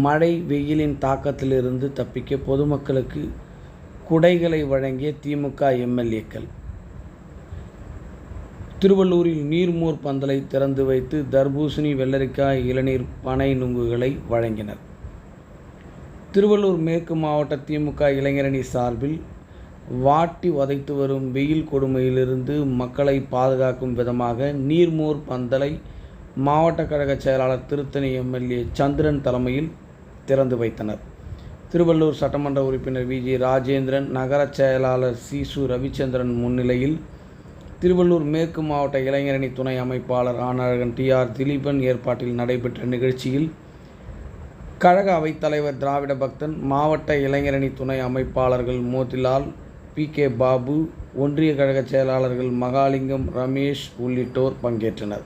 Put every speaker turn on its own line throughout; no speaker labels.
மழை வெயிலின் தாக்கத்திலிருந்து தப்பிக்க பொதுமக்களுக்கு குடைகளை வழங்கிய திமுக எம்எல்ஏக்கள். திருவள்ளூரில் நீர்மோர் பந்தலை திறந்து வைத்து தர்பூசணி வெள்ளரிக்காய் இளநீர் பனை நுங்குகளை வழங்கினர். திருவள்ளூர் மேற்கு மாவட்ட திமுக இளைஞரணி சார்பில் வாட்டி வதைத்து வரும் வெயில் கொடுமையிலிருந்து மக்களை பாதுகாக்கும் விதமாக நீர்மோர் பந்தலை மாவட்ட கழக செயலாளர் திருத்தணி எம்எல்ஏ சந்திரன் தலைமையில் திறந்து வைத்தனர். திருவள்ளூர் சட்டமன்ற உறுப்பினர் வி. ஜி. ராஜேந்திரன் நகர செயலாளர் சிசு ரவிச்சந்திரன் முன்னிலையில் திருவள்ளூர் மேற்கு மாவட்ட இளைஞரணி துணை அமைப்பாளர் ஆனழகன் டி. ஆர். திலீபன் ஏற்பாட்டில் நடைபெற்ற நிகழ்ச்சியில் கழக அவைத்தலைவர் திராவிட பக்தன் மாவட்ட இளைஞரணி துணை அமைப்பாளர்கள் மோதிலால் பி. கே. பாபு ஒன்றிய கழக செயலாளர்கள் மகாலிங்கம் ரமேஷ் உள்ளிட்டோர் பங்கேற்றனர்.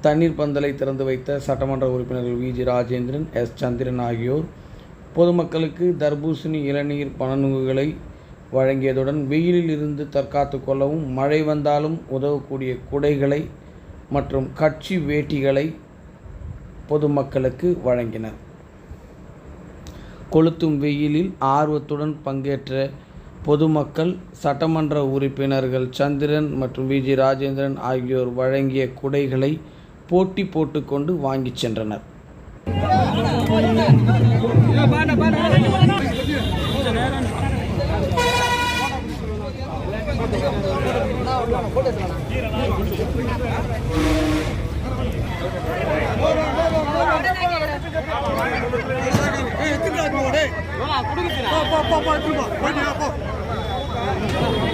தண்ணீர் பந்தலை திறந்து வைத்த சட்டமன்ற உறுப்பினர்கள் V. G. Rajendran S. Chandran ஆகியோர் பொதுமக்களுக்கு தர்பூசணி இளநீர் பனநுங்குகளை வழங்கியதுடன் வெயிலில் இருந்து தற்காத்து கொள்ளவும் மழை வந்தாலும் உதவக்கூடிய குடைகளை மற்றும் கட்சி வேட்டிகளை பொதுமக்களுக்கு வழங்கினர். கொளுத்தும் வெயிலில் ஆர்வத்துடன் பங்கேற்ற பொதுமக்கள் சட்டமன்ற உறுப்பினர்கள் சந்திரன் மற்றும் வி. ஜி. ராஜேந்திரன் ஆகியோர் வழங்கிய குடைகளை போட்டி போட்டுக்கொண்டு வாங்கிச் சென்றனர்.
போ போ போ போ போ போ.